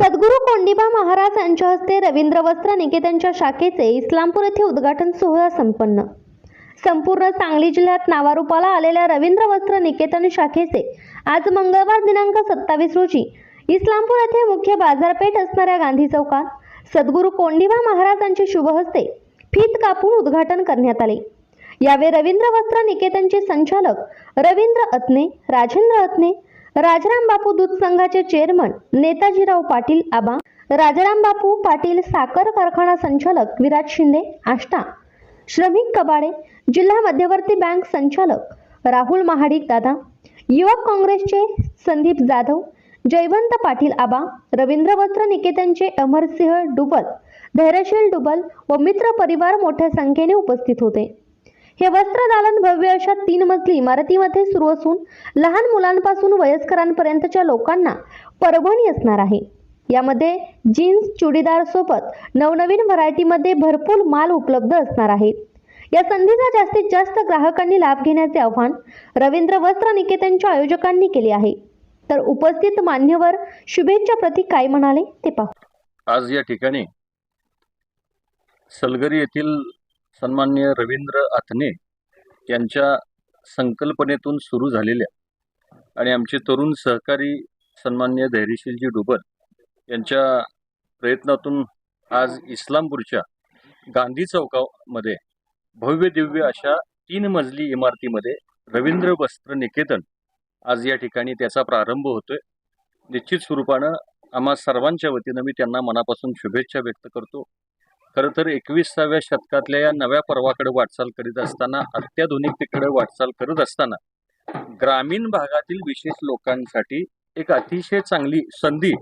सद्गुरू कोंडिबा महाराज यांच्या हस्ते रवींद्र वस्त्र निकेतनच्या शाखेचे इस्लामपूर येथे उद्घाटन सोहळा संपन्न. संपूर्ण सांगली जिल्ह्यात नावारूपाला आलेल्या रवींद्र वस्त्र निकेतन शाखेचे आज मंगळवार दिनांक सत्तावीस रोजी इस्लामपूर येथे मुख्य बाजारपेठ असणाऱ्या गांधी चौकात सद्गुरू कोंडिबा महाराजांचे शुभ हस्ते फीत कापून उद्घाटन करण्यात आले. यावेळी रवींद्र वस्त्र निकेतनचे संचालक रवींद्र अत्ने राजेंद्र अत्ने राजाराम बापू दूध संघाचे चेअरमन नेताजीराव पाटील आबा राजाराम बापू पाटील साखर कारखाना संचालक विराज शिंदे आष्टा श्रमिक कबाडे जिल्हा मध्यवर्ती बँक संचालक राहुल महाडिक दादा युवक काँग्रेसचे संदीप जाधव जयवंत पाटील आबा रवींद्र वस्त्र निकेतनचे अमरसिंह डुबल धैर्यशील डुबल व मित्र परिवार मोठ्या संख्येने उपस्थित होते. हे वस्त्रदालन भव्य अशा तीन मजली इमारतीमध्ये सुरू असून लहान मुलांपासून वयस्करांपर्यंतच्या लोकांना परभणी असणार आहे. यामध्ये जीन्स चुडीदार सोबत नवनवीन व्हरायटीमध्ये भरपूर माल उपलब्ध असणार आहे. या संधीचा जास्तीत जास्त ग्राहकांनी लाभ घेण्याचे आव्हान रवींद्र वस्त्र निकेतनच्या आयोजकांनी केले आहे. तर उपस्थित मान्यवर शुभेच्छा प्रती काय म्हणाले ते पाहू. आज या ठिकाणी सलगरी येथील सन्मान्य रवींद्र आथने यांच्या संकल्पनेतून सुरू झालेल्या आणि आमचे तरुण सहकारी सन्मान्य धैर्यशीलजी डुबर यांच्या प्रयत्नातून आज इस्लामपूरच्या गांधी चौकामध्ये भव्य दिव्य अशा तीन मजली इमारतीमध्ये रवींद्र वस्त्र निकेतन आज या ठिकाणी त्याचा प्रारंभ होतोय. निश्चित स्वरूपानं आम्हा सर्वांच्या वतीनं मी त्यांना मनापासून शुभेच्छा व्यक्त करतो. खरं तर एकविसाव्या शतकातल्या या नव्या पर्वाकडे वाटचाल करीत असताना अत्याधुनिकतेकडे वाटचाल करत असताना ग्रामीण भागातील विशेष लोकांसाठी एक अतिशय चांगली संधी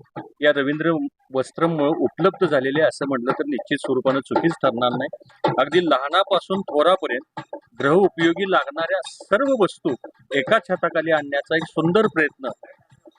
या रवींद्र वस्त्रमुळे उपलब्ध झालेली आहे असं म्हटलं तर निश्चित स्वरूपानं चुकीच ठरणार नाही. अगदी लहानापासून थोरापर्यंत ग्रह उपयोगी लागणाऱ्या सर्व वस्तू एका छताखाली आणण्याचा एक सुंदर प्रयत्न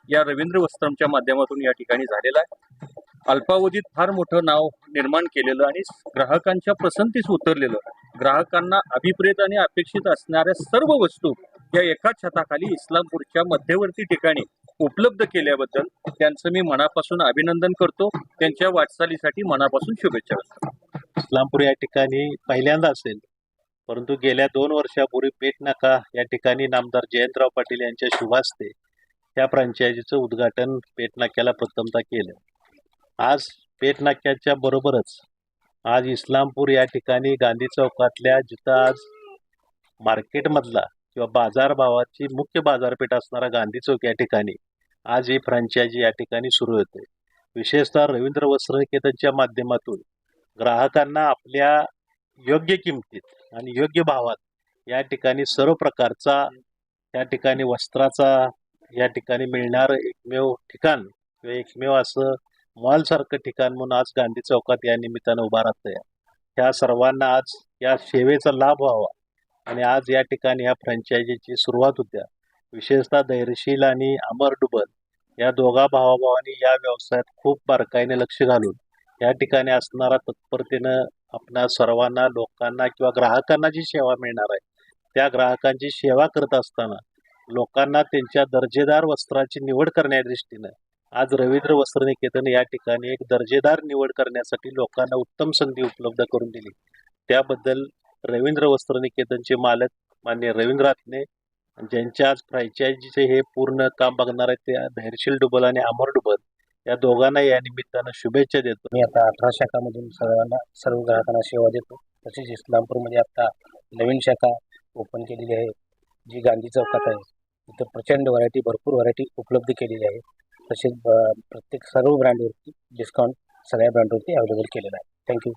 या रवींद्र वस्त्रमच्या माध्यमातून या ठिकाणी झालेला आहे. अल्पावधीत फार मोठं नाव निर्माण केलेलं आणि ग्राहकांच्या पसंतीस उतरलेलं ग्राहकांना अभिप्रेत आणि अपेक्षित असणाऱ्या सर्व वस्तू या एका छताखाली इस्लामपूरच्या मध्यवर्ती ठिकाणी उपलब्ध केल्याबद्दल त्यांचं मी मनापासून अभिनंदन करतो त्यांच्या वाटचालीसाठी मनापासून शुभेच्छा व्यक्त करतो. इस्लामपूर या ठिकाणी पहिल्यांदा असेल परंतु गेल्या दोन वर्षापूर्वी पेठ नाका या ठिकाणी नामदार जयंतराव पाटील यांच्या शुभास्ते या फ्रँचायझीचं उद्घाटन पेटनाक्याला नाक्याला केलं आज पेटनाक्याच्या बरोबरच आज इस्लामपूर या ठिकाणी गांधी चौकातल्या जिथं आज मार्केटमधला किंवा बाजारभावाची मुख्य बाजारपेठ असणारा गांधी चौक या ठिकाणी आज ही फ्रँचायझी या ठिकाणी सुरू होते. विशेषतः रवींद्र वस्त्र निकेतनच्या माध्यमातून ग्राहकांना आपल्या योग्य किमतीत आणि योग्य भावात या ठिकाणी सर्व प्रकारचा या ठिकाणी वस्त्राचा या ठिकाणी मिळणार एकमेव ठिकाण किंवा एकमेव असं मॉलसारखं ठिकाण म्हणून आज गांधी चौकात या निमित्तानं उभा राहतंय. ह्या सर्वांना आज या सेवेचा लाभ व्हावा आणि आज या ठिकाणी ह्या फ्रँचायझीची सुरुवात होत्या. विशेषतः धैर्यशील आणि अमर डुबल या दोघा भावाभावांनी या व्यवसायात खूप बारकाईने लक्ष घालून या ठिकाणी असणारा तत्परतेनं आपणा सर्वांना लोकांना किंवा ग्राहकांना जी सेवा मिळणार आहे त्या ग्राहकांची सेवा करत असताना लोकांना त्यांच्या दर्जेदार वस्त्राची निवड करण्याच्या दृष्टीनं आज रवींद्र वस्त्र निकेतन या ठिकाणी एक दर्जेदार निवड करण्यासाठी लोकांना उत्तम संधी उपलब्ध करून दिली. त्याबद्दल रवींद्र वस्त्र निकेतनचे मालक मान्य रवींद्र आत्ने ज्यांच्या आज फ्रँचायझीचे हे पूर्ण काम बघणार आहेत त्या धैर्यशील डुबल आणि अमर डुबल या दोघांना या निमित्तानं शुभेच्छा देतो. मी आता अठरा शाखामधून सर्वांना सर्व ग्राहकांना सेवा देतो. तसेच इस्लामपूरमध्ये आता नवीन शाखा ओपन केलेली आहे जी गांधी चौकात आहे. तिथं प्रचंड व्हरायटी भरपूर व्हरायटी उपलब्ध केलेली आहे. तसेच प्रत्येक सर्व ब्रँडवरती डिस्काउंट सगळ्या ब्रँडवरती अवेलेबल केलेला आहे. थँक्यू